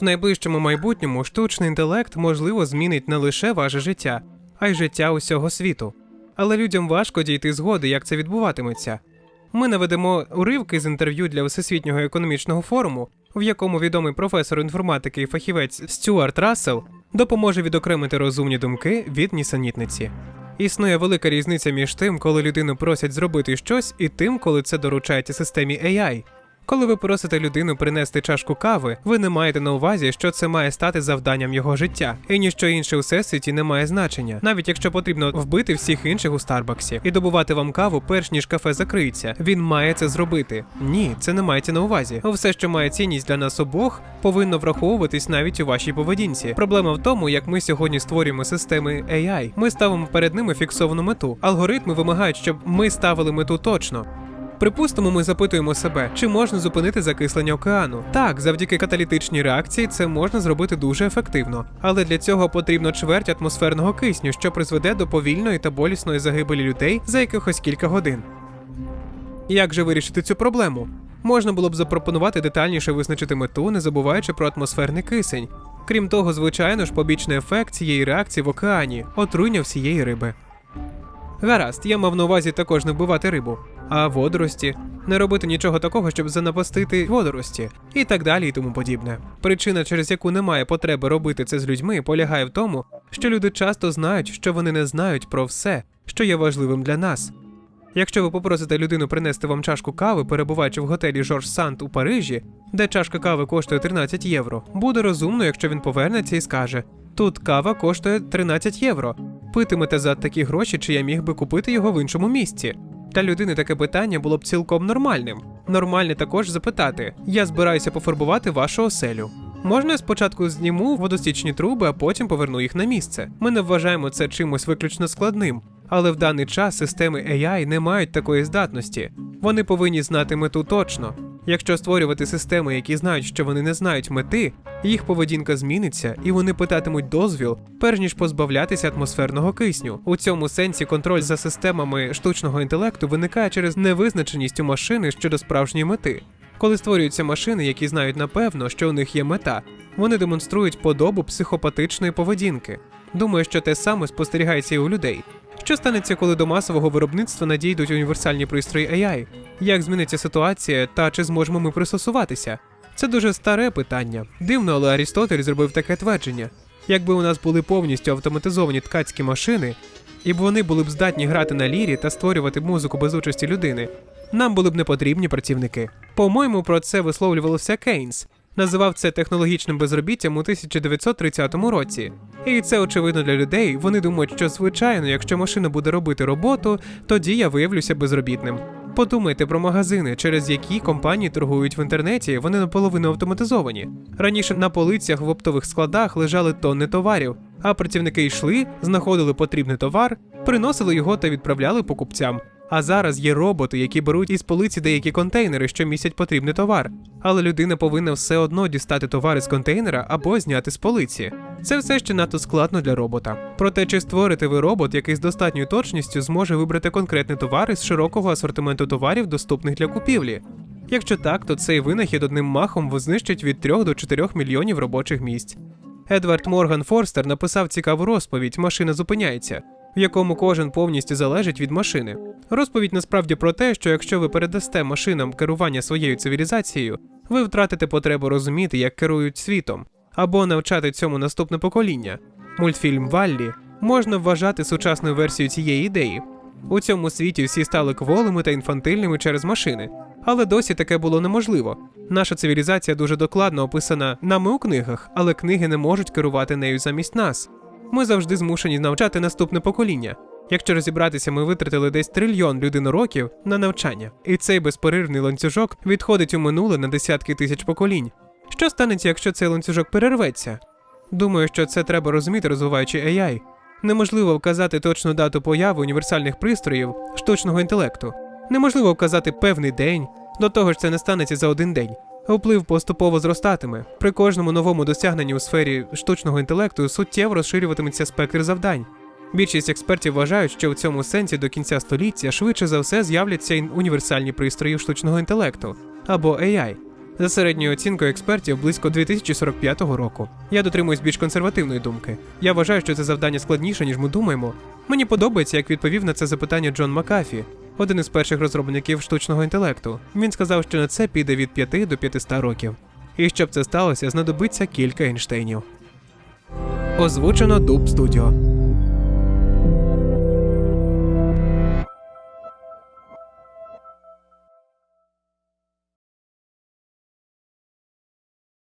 В найближчому майбутньому штучний інтелект можливо змінить не лише ваше життя, а й життя усього світу. Але людям важко дійти згоди, як це відбуватиметься. Ми наведемо уривки з інтерв'ю для Всесвітнього економічного форуму, в якому відомий професор інформатики і фахівець Стюарт Рассел допоможе відокремити розумні думки від нісенітниці. Існує велика різниця між тим, коли людину просять зробити щось, і тим, коли це доручається системі AI. Коли ви просите людину принести чашку кави, ви не маєте на увазі, що це має стати завданням його життя, і ніщо інше у всесвіті не має значення, навіть якщо потрібно вбити всіх інших у Старбаксі і добувати вам каву, перш ніж кафе закриється. Він має це зробити. Ні, це не мається на увазі. Все, що має цінність для нас обох, повинно враховуватись навіть у вашій поведінці. Проблема в тому, як ми сьогодні створюємо системи AI. Ми ставимо перед ними фіксовану мету. Алгоритми вимагають, щоб ми ставили мету точно. Припустимо, ми запитуємо себе, чи можна зупинити закислення океану. Так, завдяки каталітичній реакції це можна зробити дуже ефективно, але для цього потрібно чверть атмосферного кисню, що призведе до повільної та болісної загибелі людей за якихось кілька годин. Як же вирішити цю проблему? Можна було б запропонувати детальніше визначити мету, не забуваючи про атмосферний кисень. Крім того, звичайно ж, побічний ефект цієї реакції в океані отруєння всієї риби. Гаразд, я мав на увазі також не вбивати рибу, а водорості, не робити нічого такого, щоб занапастити водорості, і так далі, і тому подібне. Причина, через яку немає потреби робити це з людьми, полягає в тому, що люди часто знають, що вони не знають про все, що є важливим для нас. Якщо ви попросите людину принести вам чашку кави, перебуваючи в готелі Жорж Сант у Парижі, де чашка кави коштує 13 євро, буде розумно, якщо він повернеться і скаже: тут кава коштує 13 євро. Питимете за такі гроші, чи я міг би купити його в іншому місці. Для людини таке питання було б цілком нормальним. Нормальне також запитати: я збираюся пофарбувати вашу оселю. Можна я спочатку зніму водостічні труби, а потім поверну їх на місце. Ми не вважаємо це чимось виключно складним, але в даний час системи AI не мають такої здатності. Вони повинні знати мету точно. Якщо створювати системи, які знають, що вони не знають мети, їх поведінка зміниться, і вони питатимуть дозвіл, перш ніж позбавлятися атмосферного кисню. У цьому сенсі контроль за системами штучного інтелекту виникає через невизначеність у машини щодо справжньої мети. Коли створюються машини, які знають напевно, що у них є мета, вони демонструють подобу психопатичної поведінки. Думаю, що те саме спостерігається і у людей. Що станеться, коли до масового виробництва надійдуть універсальні пристрої AI? Як зміниться ситуація та чи зможемо ми пристосуватися? Це дуже старе питання. Дивно, але Арістотель зробив таке твердження. Якби у нас були повністю автоматизовані ткацькі машини, і б вони були б здатні грати на лірі та створювати музику без участі людини, нам були б не потрібні працівники. По-моєму, про це висловлювався Кейнс. Називав це технологічним безробіттям у 1930 році. І це очевидно для людей. Вони думають, що звичайно, якщо машина буде робити роботу, тоді я виявлюся безробітним. Подумайте про магазини, через які компанії торгують в інтернеті, вони наполовину автоматизовані. Раніше на полицях в оптових складах лежали тонни товарів, а працівники йшли, знаходили потрібний товар, приносили його та відправляли покупцям. А зараз є роботи, які беруть із полиці деякі контейнери, що містять потрібний товар. Але людина повинна все одно дістати товар із контейнера або зняти з полиці. Це все ще надто складно для робота. Проте, чи створите ви робот, який з достатньою точністю зможе вибрати конкретний товар із широкого асортименту товарів, доступних для купівлі? Якщо так, то цей винахід одним махом знищить від 3 до 4 мільйонів робочих місць. Едвард Морган Форстер написав цікаву розповідь Машина зупиняється, в якому кожен повністю залежить від машини. Розповідь насправді про те, що якщо ви передасте машинам керування своєю цивілізацією, ви втратите потребу розуміти, як керують світом, або навчати цьому наступне покоління. Мультфільм Валлі можна вважати сучасною версією цієї ідеї. У цьому світі всі стали кволими та інфантильними через машини, але досі таке було неможливо. Наша цивілізація дуже докладно описана нами у книгах, але книги не можуть керувати нею замість нас. Ми завжди змушені навчати наступне покоління. Якщо розібратися, ми витратили десь трильйон людинороків на навчання, і цей безперервний ланцюжок відходить у минуле на десятки тисяч поколінь. Що станеться, якщо цей ланцюжок перерветься? Думаю, що це треба розуміти, розвиваючи AI. Неможливо вказати точну дату появи універсальних пристроїв штучного інтелекту. Неможливо вказати певний день, до того ж це не станеться за один день. Вплив поступово зростатиме. При кожному новому досягненні у сфері штучного інтелекту суттєво розширюватиметься спектр завдань. Більшість експертів вважають, що в цьому сенсі до кінця століття швидше за все з'являться універсальні пристрої штучного інтелекту або AI. За середньою оцінкою експертів близько 2045 року. Я дотримуюсь більш консервативної думки. Я вважаю, що це завдання складніше, ніж ми думаємо. Мені подобається, як відповів на це запитання Джон Макафі, один із перших розробників штучного інтелекту. Він сказав, що на це піде від 5 до 500 років. І щоб це сталося, знадобиться кілька Ейнштейнів. Озвучено Дуб Студіо.